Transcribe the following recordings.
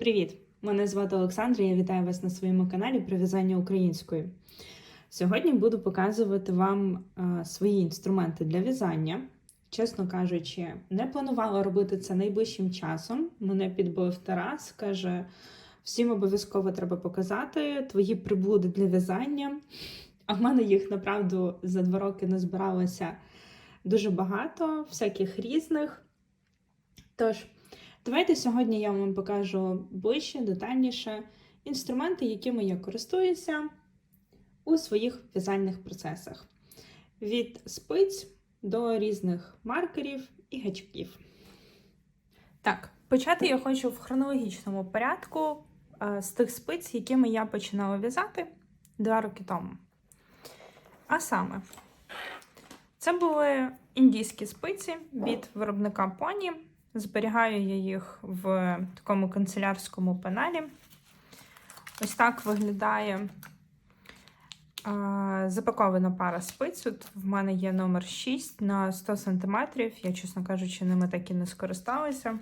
Привіт! Мене звати Олександра. Я вітаю вас на своєму каналі про в'язання українською. Сьогодні буду показувати вам е, свої інструменти для в'язання. Чесно кажучи, не планувала робити це найближчим часом. Мене підбив Тарас, каже: всім обов'язково треба показати твої приблуди для в'язання. А в мене їх направду за два роки назбиралося дуже багато, всяких різних. Тож, давайте сьогодні я вам покажу ближче, детальніше інструменти, якими я користуюся у своїх в'язальних процесах. Від спиць до різних маркерів і гачків. Так, почати я хочу в хронологічному порядку е, з тих спиць, якими я починала в'язати два роки тому. А саме, це були індійські спиці від виробника Pony. Зберігаю я їх в такому канцелярському панелі. Ось так виглядає запакована пара спиць. Тут в мене є номер 6 на 100 см. Я, чесно кажучи, ними так і не скористалася.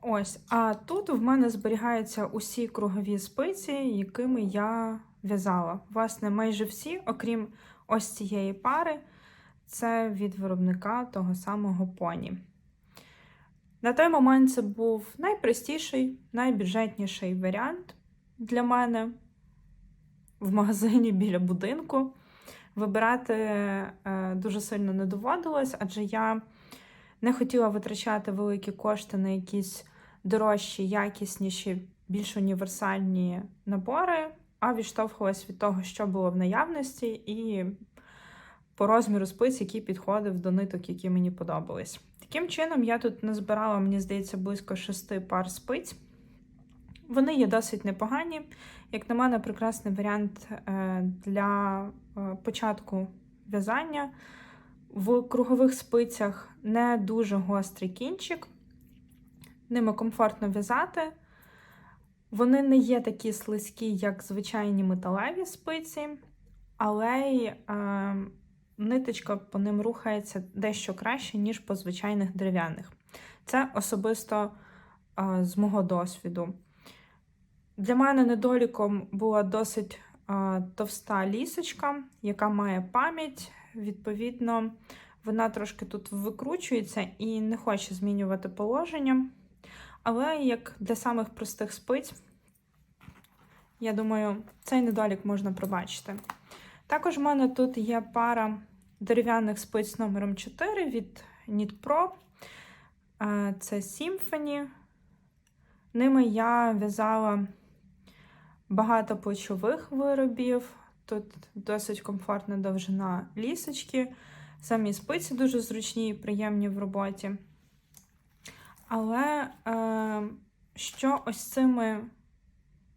Ось, а тут в мене зберігаються усі кругові спиці, якими я в'язала. Власне, майже всі, окрім ось цієї пари, це від виробника того самого поні. На той момент це був найпростіший, найбюджетніший варіант для мене в магазині біля будинку. Вибирати е, дуже сильно не доводилось, адже я не хотіла витрачати великі кошти на якісь дорожчі, якісніші, більш універсальні набори, а відштовхувалась від того, що було в наявності, і по розміру спиць, який підходив до ниток, які мені подобались. Таким чином, я тут назбирала, мені здається, близько шести пар спиць. Вони є досить непогані. Як на мене, прекрасний варіант е, для е, початку в'язання. В кругових спицях не дуже гострий кінчик, ними комфортно в'язати. Вони не є такі слизькі, як звичайні металеві спиці, але й е, ниточка по ним рухається дещо краще, ніж по звичайних дерев'яних. Це особисто е, з мого досвіду. Для мене недоліком була досить е, товста лісочка, яка має пам'ять. Відповідно, вона трошки тут викручується і не хоче змінювати положення. Але як для самих простих спиць, я думаю, цей недолік можна пробачити. Також в мене тут є пара дерев'яних спиць номером 4 від Knit Pro. Це Symphony. Ними я в'язала багато плечових виробів. Тут досить комфортна довжина лісочки. Самі спиці дуже зручні і приємні в роботі. Але е, що ось цими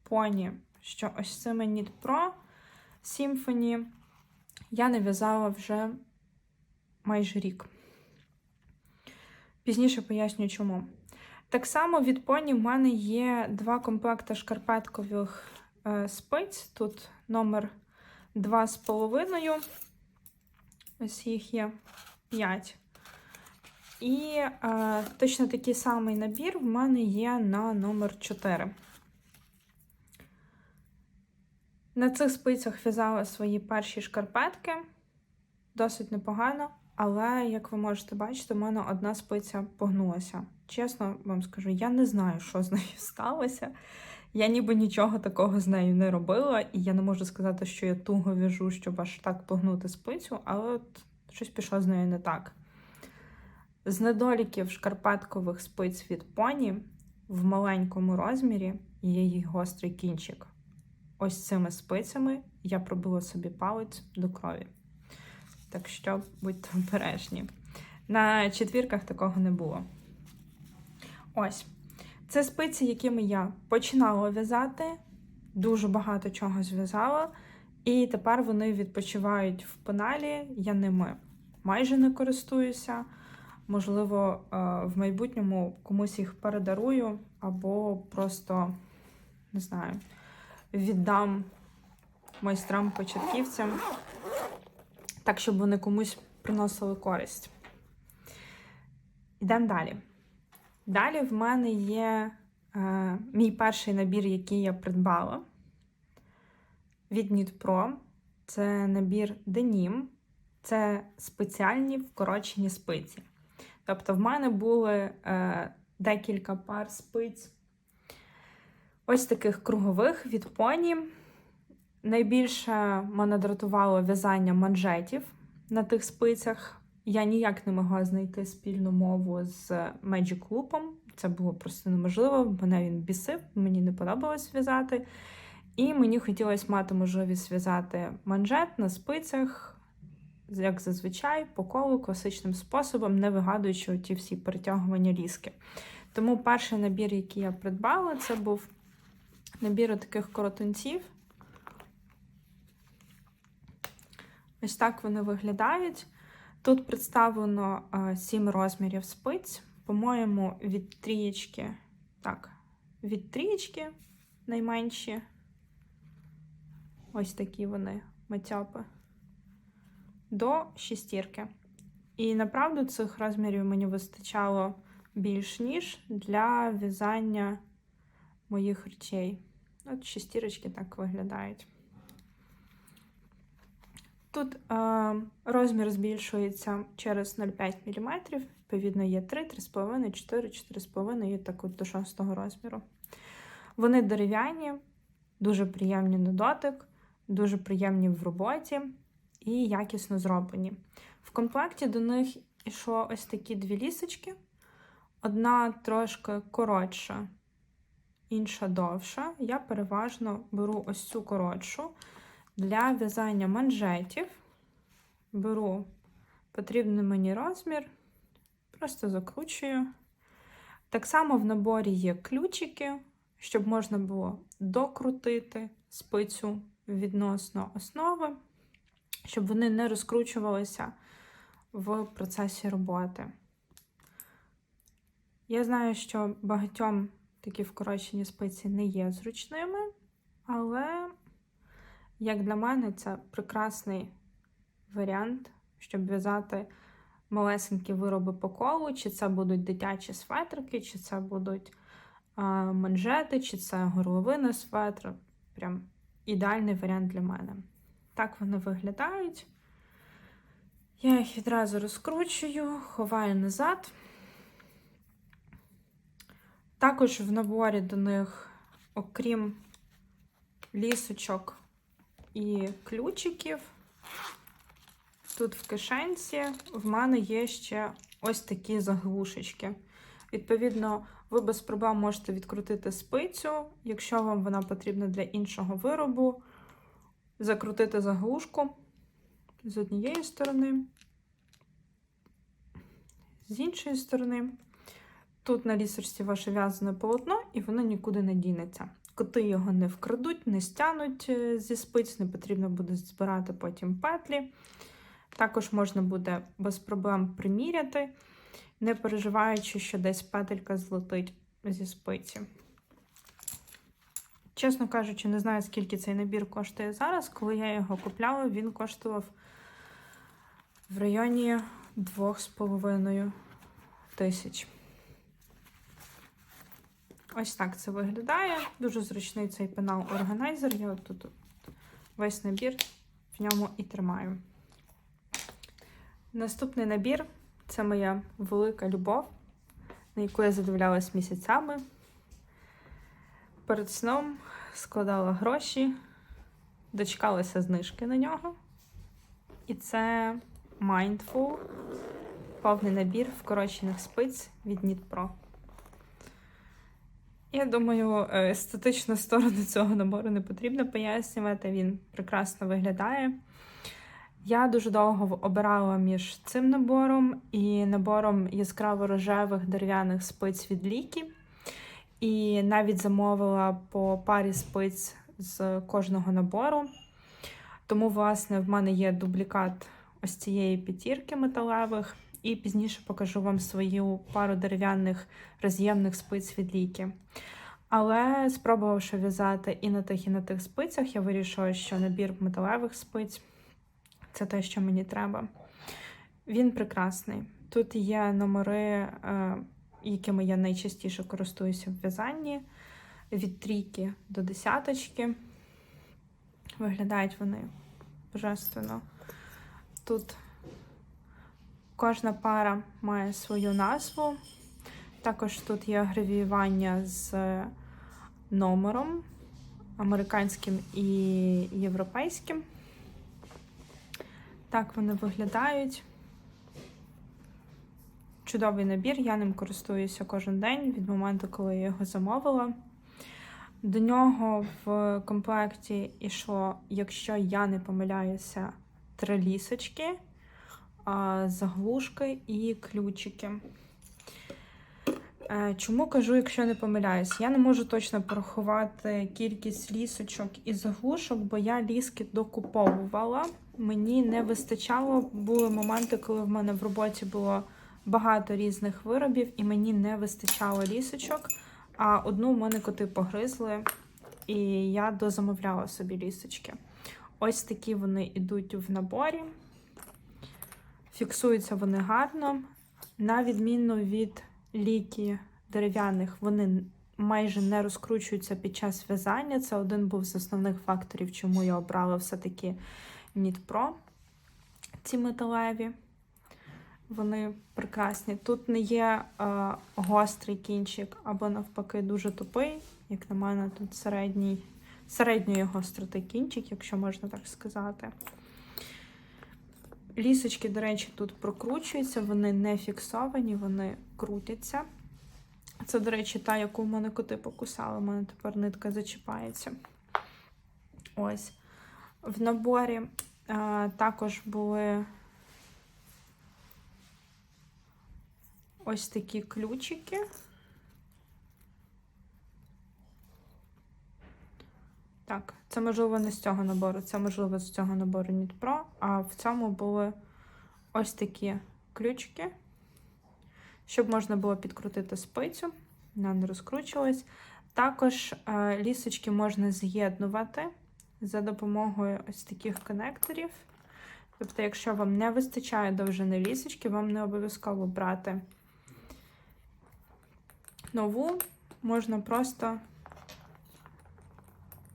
поні, що ось цими Knit Pro Symphony я не в'язала вже майже рік. Пізніше поясню чому. Так само від поні в мене є два комплекти шкарпеткових е, спиць. Тут номер 2,5. Ось їх є 5. І е, точно такий самий набір в мене є на номер 4. На цих спицях в'язала свої перші шкарпетки. Досить непогано, але, як ви можете бачити, у мене одна спиця погнулася. Чесно вам скажу, я не знаю, що з нею сталося. Я ніби нічого такого з нею не робила, і я не можу сказати, що я туго в'яжу, щоб аж так погнути спицю, але от щось пішло з нею не так. З недоліків шкарпеткових спиць від поні в маленькому розмірі є їх гострий кінчик. Ось цими спицями я пробила собі палець до крові. Так що будьте обережні. На четвірках такого не було. Ось. Це спиці, якими я починала в'язати, дуже багато чого зв'язала, і тепер вони відпочивають в пеналі. Я ними майже не користуюся. Можливо, в майбутньому комусь їх передарую, або просто, не знаю, віддам майстрам-початківцям, так, щоб вони комусь приносили користь. Йдемо далі. Далі в мене є е, мій перший набір, який я придбала від Нітпро. Це набір денім, це спеціальні вкорочені спиці. Тобто, в мене були е, декілька пар спиць, ось таких кругових від поні. Найбільше мене дратувало в'язання манжетів на тих спицях. Я ніяк не могла знайти спільну мову з Magic Loop. Це було просто неможливо. Мене він бісив, мені не подобалось в'язати. І мені хотілося мати можливість зв'язати манжет на спицях, як зазвичай, по колу класичним способом, не вигадуючи ті всі перетягування ліски. Тому перший набір, який я придбала, це був набір таких коротунців. Ось так вони виглядають. Тут представлено а, 7 розмірів спиць. По-моєму, від трієчки, так, від трієчки найменші. Ось такі вони матяпи. До шістірки. І направду цих розмірів мені вистачало більш ніж для в'язання моїх речей. От шістірочки так виглядають. Тут е, розмір збільшується через 0,5 мм. Відповідно, є 3, 3,5, 4, 4,5 і так от до 6 розміру. Вони дерев'яні, дуже приємні на дотик, дуже приємні в роботі і якісно зроблені. В комплекті до них йшло ось такі дві лісочки. Одна трошки коротша, інша довша. Я переважно беру ось цю коротшу. Для в'язання манжетів беру потрібний мені розмір, просто закручую. Так само в наборі є ключики, щоб можна було докрутити спицю відносно основи, щоб вони не розкручувалися в процесі роботи. Я знаю, що багатьом такі вкорочені спиці не є зручними, але як для мене, це прекрасний варіант, щоб в'язати малесенькі вироби по колу, чи це будуть дитячі светрики, чи це будуть а, манжети, чи це горловина светр. Прям ідеальний варіант для мене. Так вони виглядають. Я їх відразу розкручую, ховаю назад. Також в наборі до них, окрім лісочок, і ключиків. Тут в кишенці в мене є ще ось такі заглушечки. Відповідно, ви без проблем можете відкрутити спицю, якщо вам вона потрібна для іншого виробу, закрутити заглушку з однієї сторони, з іншої сторони. Тут на лісочці ваше в'язане полотно, і воно нікуди не дінеться. Коти його не вкрадуть, не стянуть е, зі спиць, не потрібно буде збирати потім петлі. Також можна буде без проблем приміряти, не переживаючи, що десь петелька злетить зі спиці. Чесно кажучи, не знаю, скільки цей набір коштує зараз. Коли я його купляла, він коштував в районі 2,5 тисяч. Ось так це виглядає. Дуже зручний цей пенал органайзер. Я тут весь набір в ньому і тримаю. Наступний набір це моя велика любов, на яку я задивлялась місяцями. Перед сном складала гроші, дочекалася знижки на нього. І це Mindful, повний набір вкорочених спиць від Knit Pro. Я думаю, е, естетичну сторону цього набору не потрібно пояснювати, він прекрасно виглядає. Я дуже довго обирала між цим набором і набором яскраво рожевих дерев'яних спиць від ліки. І навіть замовила по парі спиць з кожного набору. Тому, власне, в мене є дублікат ось цієї п'ятірки металевих, і пізніше покажу вам свою пару дерев'яних роз'ємних спиць від ліки. Але спробувавши в'язати і на тих, і на тих спицях, я вирішила, що набір металевих спиць це те, що мені треба. Він прекрасний. Тут є номери е, якими я найчастіше користуюся в в'язанні. Від трійки до десяточки. Виглядають вони божественно. Тут кожна пара має свою назву. Також тут є гравіювання з номером американським і європейським. Так вони виглядають. Чудовий набір, я ним користуюся кожен день від моменту, коли я його замовила. До нього в комплекті йшло, якщо я не помиляюся, три лісочки, заглушки і ключики. Е, Чому кажу, якщо не помиляюсь? Я не можу точно порахувати кількість лісочок і заглушок, бо я ліски докуповувала. Мені не вистачало. Були моменти, коли в мене в роботі було багато різних виробів, і мені не вистачало лісочок. А одну в мене коти погризли, і я дозамовляла собі лісочки. Ось такі вони йдуть в наборі. Фіксуються вони гарно. На відміну від ліки дерев'яних, вони майже не розкручуються під час в'язання. Це один був з основних факторів, чому я обрала все-таки Pro. Ці металеві. Вони прекрасні. Тут не є е, гострий кінчик або навпаки дуже тупий. Як на мене, тут середній, середньої гостроти кінчик, якщо можна так сказати. Лісочки, до речі, тут прокручуються, вони не фіксовані, вони крутяться. Це, до речі, та, яку в мене коти покусали. У мене тепер нитка зачіпається. Ось. В наборі е, також були ось такі ключики. Так, це можливо не з цього набору, це можливо з цього набору Pro, а в цьому були ось такі ключики, щоб можна було підкрутити спицю, вона не розкручувалась. Також е, лісочки можна з'єднувати за допомогою ось таких конекторів. Тобто, якщо вам не вистачає довжини лісочки, вам не обов'язково брати нову, можна просто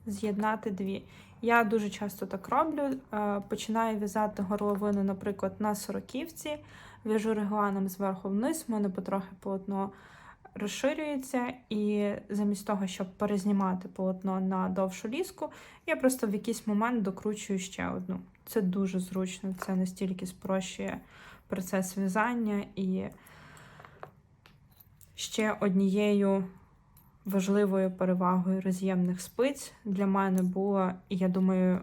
з'єднати дві. Я дуже часто так роблю. Е, Починаю в'язати горловину, наприклад, на сороківці, в'яжу регланом зверху вниз, в мене потрохи полотно розширюється, і замість того, щоб перезнімати полотно на довшу ліску, я просто в якийсь момент докручую ще одну. Це дуже зручно, це настільки спрощує процес в'язання і ще однією важливою перевагою роз'ємних спиць для мене було, і я думаю, е,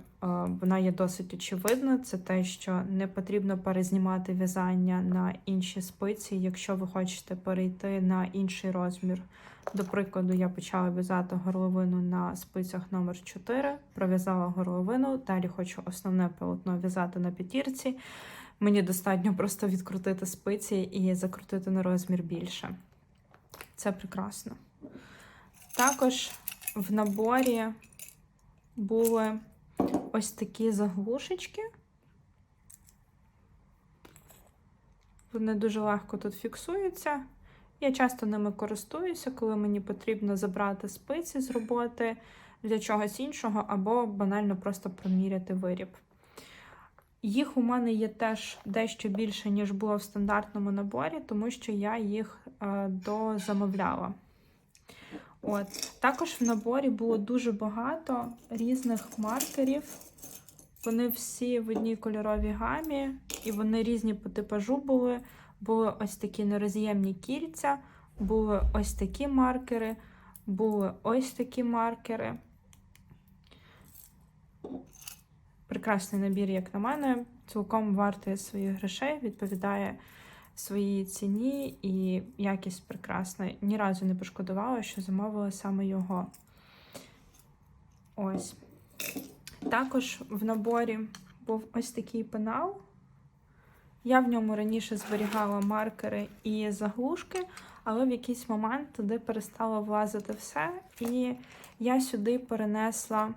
вона є досить очевидна. Це те, що не потрібно перезнімати в'язання на інші спиці, якщо ви хочете перейти на інший розмір. До прикладу, я почала в'язати горловину на спицях номер 4 пров'язала горловину, далі хочу основне полотно в'язати на п'ятірці. Мені достатньо просто відкрутити спиці і закрутити на розмір більше. Це прекрасно. Також в наборі були ось такі заглушечки. Вони дуже легко тут фіксуються. Я часто ними користуюся, коли мені потрібно забрати спиці з роботи для чогось іншого, або банально просто проміряти виріб. Їх у мене є теж дещо більше, ніж було в стандартному наборі, тому що я їх е, дозамовляла. От. Також в наборі було дуже багато різних маркерів. Вони всі в одній кольоровій гамі, і вони різні по типажу були. Були ось такі нероз'ємні кільця, були ось такі маркери, були ось такі маркери. Прекрасний набір, як на мене, цілком вартує своїх грошей, відповідає своїй ціні і якість прекрасна. Ні разу не пошкодувала, що замовила саме його. Ось. Також в наборі був ось такий пенал. Я в ньому раніше зберігала маркери і заглушки, але в якийсь момент туди перестало влазити все. І я сюди перенесла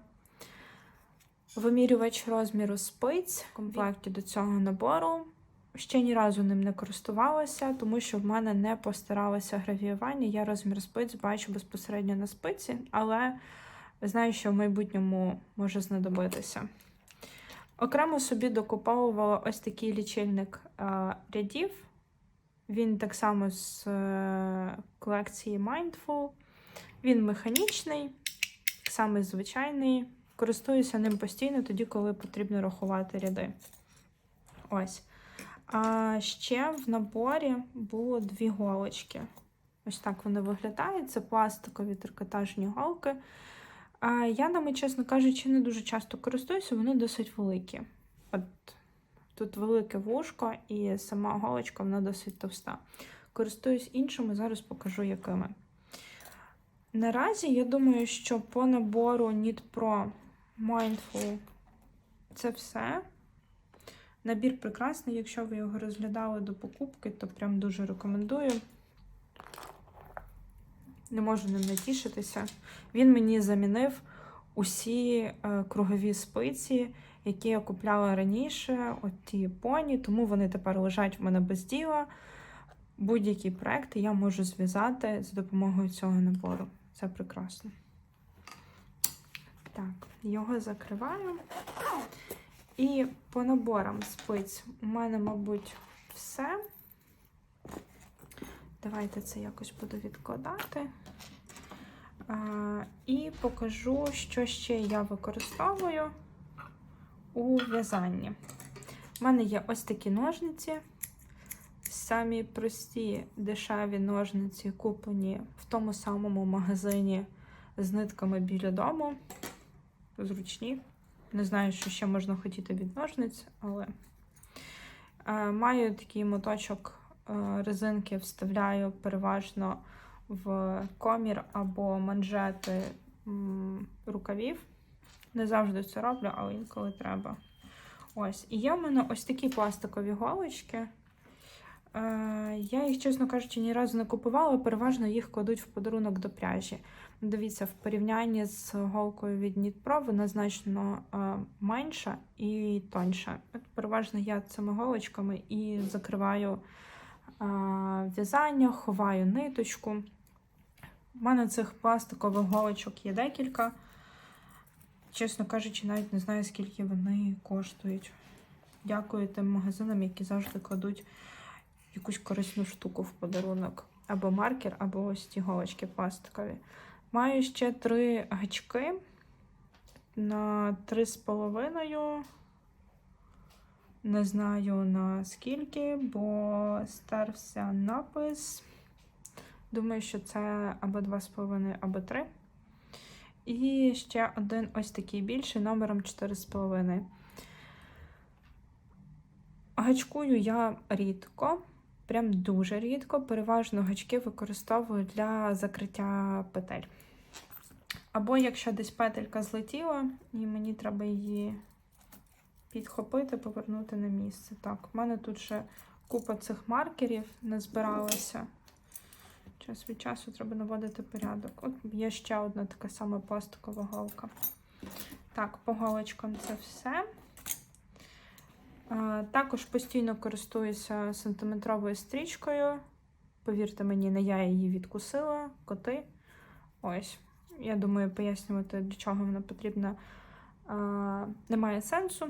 вимірювач розміру спиць в комплекті до цього набору. Ще ні разу ним не користувалася, тому що в мене не постаралося гравіювання. Я розмір спиць бачу безпосередньо на спиці, але знаю, що в майбутньому може знадобитися. Окремо собі докуповувала ось такий лічильник е, рядів. Він так само з е, колекції Mindful. Він механічний, саме звичайний. Користуюся ним постійно тоді, коли потрібно рахувати ряди. Ось. А ще в наборі було дві голочки. Ось так вони виглядають. Це пластикові трикотажні голки. А я ними, чесно кажучи, не дуже часто користуюся, вони досить великі. От тут велике вушко, і сама голочка вона досить товста. Користуюсь іншими, зараз покажу якими. Наразі я думаю, що по набору Need Pro Mindful це все. Набір прекрасний, якщо ви його розглядали до покупки, то прям дуже рекомендую. Не можу ним натішитися. Він мені замінив усі е, кругові спиці, які я купляла раніше, от ті поні, тому вони тепер лежать в мене без діла. Будь-які проекти я можу зв'язати за допомогою цього набору. Це прекрасно. Так, його закриваю. І по наборам спиць у мене, мабуть, все. Давайте це якось буду відкладати. А, і покажу, що ще я використовую у в'язанні. У мене є ось такі ножниці. Самі прості дешеві ножниці куплені в тому самому магазині з нитками біля дому. Зручні. Не знаю, що ще можна хотіти від ножниць, але е, маю такий моточок е, резинки, вставляю переважно в комір або манжети рукавів. Не завжди це роблю, але інколи треба. Ось. І є в мене ось такі пластикові голочки. Е, я їх, чесно кажучи, ні разу не купувала, переважно їх кладуть в подарунок до пряжі. Дивіться, в порівнянні з голкою від Pro вона значно е, менша і тоньша. От переважно я цими голочками і закриваю е, в'язання, ховаю ниточку. У мене цих пластикових голочок є декілька. Чесно кажучи, навіть не знаю, скільки вони коштують. Дякую тим магазинам, які завжди кладуть якусь корисну штуку в подарунок. Або маркер, або ось ті голочки пластикові. Маю ще три гачки на 3,5. Не знаю на скільки, бо старався напис. Думаю, що це або 2,5, або 3. І ще один ось такий більший номером 4,5. Гачкую я рідко, прям дуже рідко. Переважно гачки використовую для закриття петель. Або якщо десь петелька злетіла, і мені треба її підхопити, повернути на місце. Так, в мене тут ще купа цих маркерів не збиралася. Час від часу треба наводити порядок. От є ще одна така сама пластикова голка. Так, по голочкам це все. Також постійно користуюся сантиметровою стрічкою. Повірте мені, не я її відкусила, коти. Ось. Я думаю, пояснювати, для чого вона потрібна, немає сенсу.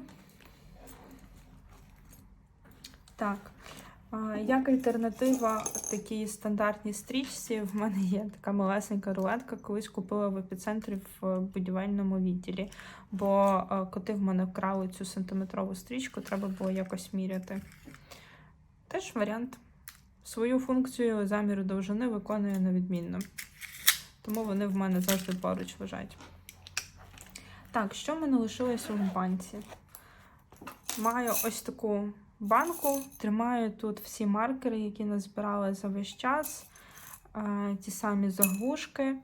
Так. Як альтернатива такій стандартній стрічці, в мене є така малесенька рулетка, колись купила в епіцентрі в будівельному відділі, бо коти в мене вкрали цю сантиметрову стрічку, треба було якось міряти. Теж варіант. Свою функцію заміру довжини виконує невідмінно. Тому вони в мене завжди поруч лежать. Так, що в мене лишилося в банці? Маю ось таку банку. Тримаю тут всі маркери, які назбирали за весь час, ті самі заглушки.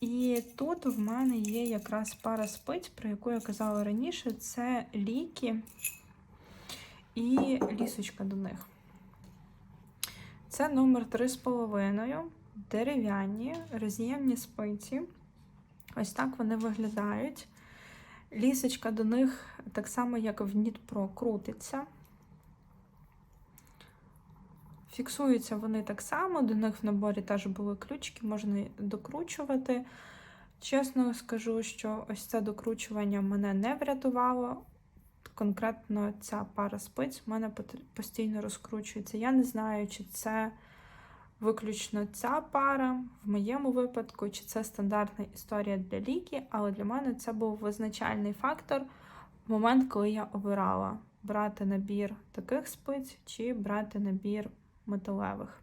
І тут в мене є якраз пара спиць, про яку я казала раніше, це ліки і лісочка до них. Це номер 3,5, дерев'яні, роз'ємні спиці. Ось так вони виглядають. Лісочка до них так само, як в Pro, крутиться. Фіксуються вони так само, до них в наборі теж були ключики, можна докручувати. Чесно скажу, що ось це докручування мене не врятувало. Конкретно ця пара спиць в мене постійно розкручується. Я не знаю, чи це виключно ця пара в моєму випадку, чи це стандартна історія для ліки, але для мене це був визначальний фактор в момент, коли я обирала брати набір таких спиць чи брати набір металевих.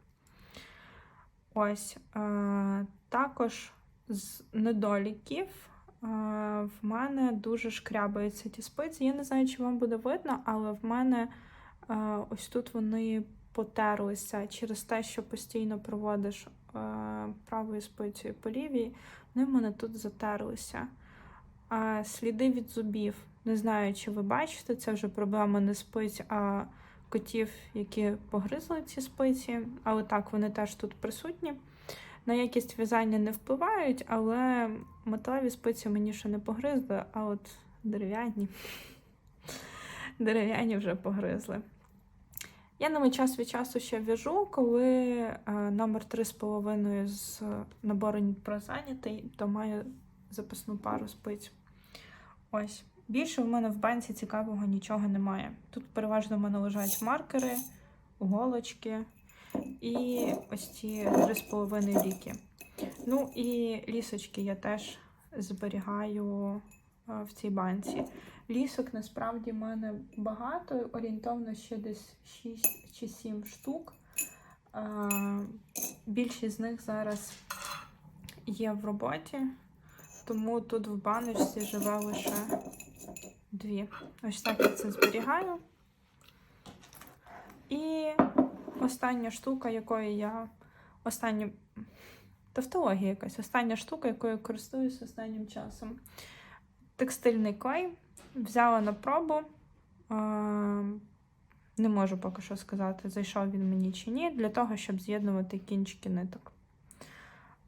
Ось е, також з недоліків е, в мене дуже шкрябаються ті спиці. Я не знаю, чи вам буде видно, але в мене е, ось тут вони потерлися через те, що постійно проводиш е, правою спицею по лівій, вони в мене тут затерлися. А сліди від зубів. Не знаю, чи ви бачите, це вже проблема не спиць, а котів, які погризли ці спиці. Але так, вони теж тут присутні. На якість в'язання не впливають, але металеві спиці мені ще не погризли, а от дерев'яні. Дерев'яні вже погризли. Я ними час від часу ще в'яжу, коли е, номер 3,5 з набору Нітпро зайнятий, то маю запасну пару спиць. Ось. Більше в мене в банці цікавого нічого немає. Тут переважно в мене лежать маркери, голочки і ось ці 3,5 ліки. Ну і лісочки я теж зберігаю е, в цій банці. Лісок насправді в мене багато, орієнтовно ще десь 6 чи 7 штук. Е, Більшість з них зараз є в роботі, тому тут в баночці живе лише дві. Ось так я це зберігаю. І остання штука, якою я остання тавтологія якась, остання штука, якою я користуюсь останнім часом. Текстильний клей. Взяла на пробу. Не можу поки що сказати, зайшов він мені чи ні, для того, щоб з'єднувати кінчики ниток.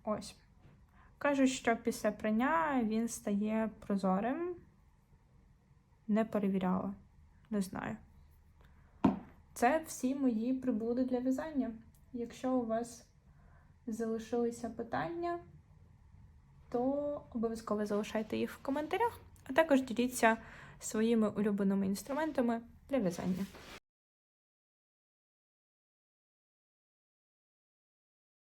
Ось. Кажуть, що після прання він стає прозорим. Не перевіряла. Не знаю. Це всі мої приблуди для в'язання. Якщо у вас залишилися питання, то обов'язково залишайте їх в коментарях, а також діліться своїми улюбленими інструментами для в'язання.